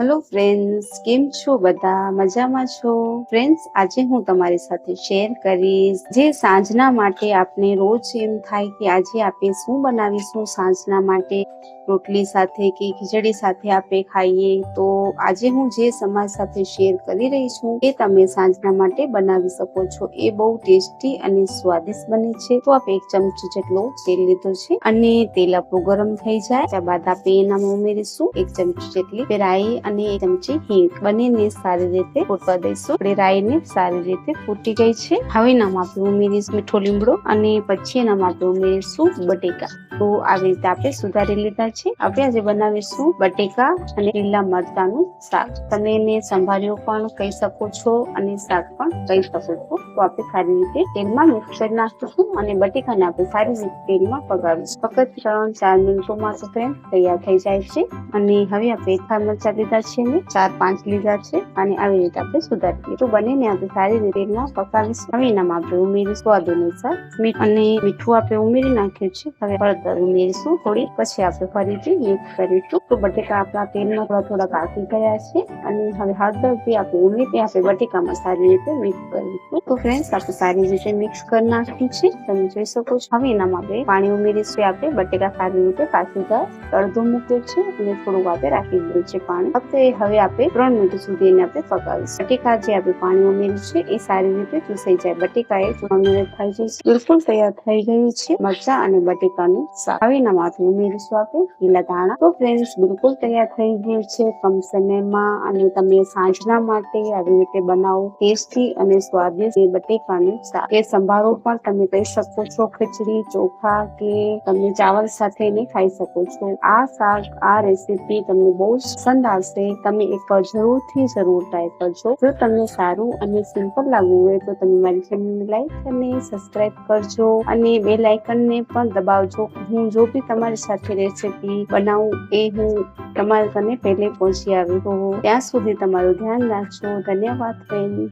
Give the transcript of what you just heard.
Hello friends કેમ છો બધા? મજામાં છો? ફ્રેન્ડ્સ આજે હું તમારી સાથે શેર કરીશ જે સાંજના માટે આપણે રોજ એમ થાય કે આજે આપણે શું બનાવીશું સાંજના માટે. રોટલી સાથે કે ખીચડી સાથે આપણે ખાઈએ, તો આજે હું જે સમાજ સાથે શેર કરી રહી છું, એ તમે સાંજના માટે બનાવી શકો છો. એ બહુ ટેસ્ટી અને સ્વાદિષ્ટ બને છે. તો આપણે એક ચમચી જેટલો તેલ લીધો છે અને તેલ આપણું ગરમ થઈ જાય. ત્યારબાદ આપણે એનામાં ઉમેરીશું એક ચમચી જેટલી રાઈ અને એક ચમચી હિંગ. બંનેને સારી રીતે ફૂટવા દઈશું. આપણે રાઈને સારી રીતે ફૂટી ગઈ છે. હવે નામ આપણે ઉમેરીશું મીઠો લીમડો અને પછી એનામાં આપણે ઉમેરીશું બટેકા. તો આવી રીતે આપણે સુધારી લીધા છે. આપણે આજે બનાવીશું બટેકા અને લીલા મરચાનું શાક. તમે એને સંભાળ્યું પણ કહી શકો છો અને શાક પણ કહી શકો છો. તો આપણે સારી રીતે તેલમાં મિક્સ કરી નાખીશું અને બટેકાને આપણે સારી રીતે તેલમાં પગાવીશું ફક્ત ત્રણ, ચાર મિનિટોમાં તો ફ્રેન્ડ તૈયાર થઈ જાય છે અને હવે આપણે એથા મરચા લીધા છે ને, ચાર, પાંચ લીધા છે અને આવી રીતે આપણે સુધારી તો બંનેને આપણે સારી રીતે તેલમાં પકાવીશું. હવે એનામાં આપણે ઉમેરીશું સ્વાદ અનુસાર મીઠ અને મીઠું આપણે ઉમેરી નાખ્યું છે. હવે હળદર ઉમેરીશું થોડી પછી આપણે ફરીથી મિક્સ કરીશું. તો બટેકા આપણા તેલમાં થોડા થોડા કાપી ગયા છે. અને હવે હળદર જે આપણે ઉમેરી આપણે બટેકામાં સારી રીતે મિક્સ કરીશું. તો ફ્રેન્ડ્સ આપણે સારી રીતે મિક્સ કરી નાખ્યું છે. તમે જોઈ શકો છો. હવે એનામાં આપણે પાણી ઉમેરીશું. આપણે બટેકા સારી રીતે પાછી ગયા. અડધો મૂક્યો છે અને થોડુંક આપણે રાખી દીધું છે પાણી. ફક્ત હવે આપણે ત્રણ મિનિટ સુધી એને આપણે પકાવીશું. બટેકા જે આપણે પાણી ઉમેર્યું છે, એ સારી રીતે ચૂસાઈ જાય. બટેકા એ મિનિટ થઈ જશે. બિલકુલ તૈયાર થઈ ગયું છે. મરચા અને બટેકાનું શાક હવે એના માથે ઉમેરીશું આપણે લીલા ધાણા. તો ફ્રેન્ડ્સ બિલકુલ તૈયાર થઈ ગયું છે. કમ સમયમાં અને તમે સાંજના માટે આવી રીતે બનાવો ટેસ્ટી અને સ્વાદિષ્ટ એ બટેકાનું શાક. સંભારો પણ તમે કહી શકો છો, ખીચડી, ચોખા કે તમે ચાવલ સાથે ને ખાઈ શકો છો. આ શાક, આ રેસીપી તમને બહુ જ પસંદ આવશે. તમે એક જરૂરથી જરૂર ટ્રાય કરજો. જો તમને સારું અને સિમ્પલ લાગવું હોય તો તમે મારી ચેનલને લાઈક અને સબસ્ક્રાઇબ કરજો અને બે ને પણ દબાવજો. હું જો બી તમારી સાથે રેસીપી બનાવું એ હું તમારા કને પહેલે પહોંચી આવી હોઉં. ત્યાં સુધી તમારું ધ્યાન રાખજો. ધન્યવાદ ફ્રેન્ડ